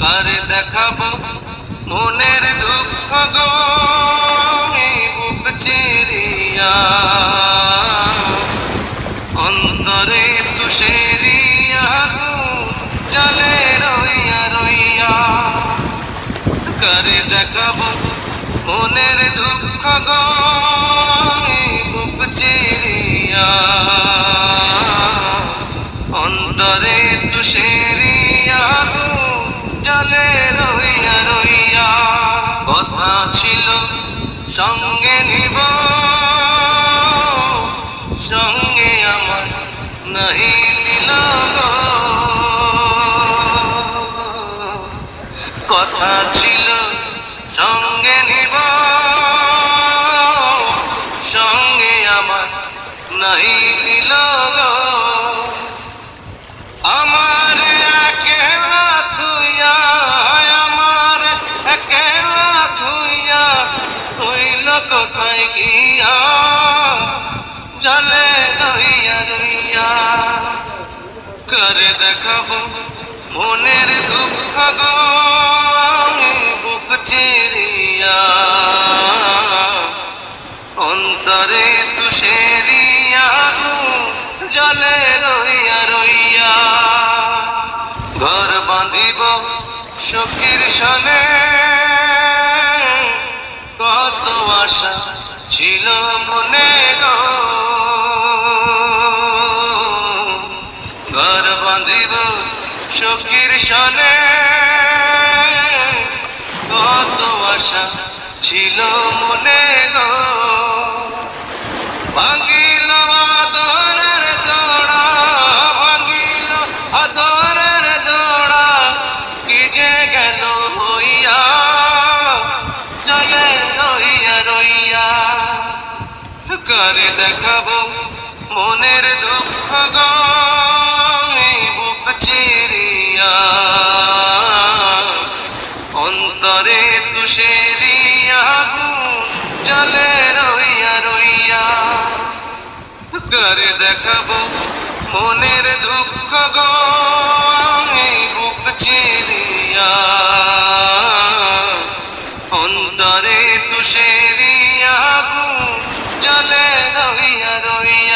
কারে দেখাবো মনের দুঃখ গো এই চিরিয়া অন্তরে তুষেরিয়া, জলে রইয়া রইয়া। করে দেখাবো মনের দুঃখ গো এই চিরিয়া অন্তরে তুষেরিয়া জলে রইয়া রইয়া কথা ছিল, সঙ্গে নিব। সঙ্গে আমার নাহি গো। কথা ছিল, সঙ্গে নিব। সঙ্গে আমার নাহি নিল আমার কোথায় গিয়া, জলে রইয়া রইয়া করে দেখাবো মনের দুঃখ বুক চিরিয়া। অন্তরে তুষেরিয়া জলে রইয়া রইয়া ঘর বাঁধিব সখীর সনে। কত আশা ছিল মনে ঘর বাঁধিব সখীর সনে। কত আশা ছিল মনে জোড়া জোড়া, কি যে গেল হইয়া করে দেখাবো মনের দুঃখ বুক চিরিয়া। অন্তরে তুষেরিয়া জলে রইয়া রইয়া। করে দেখাবো মনের দুঃখ বুক চিরিয়া। অন্তরে လဲသောဟိယတော်ဟိယ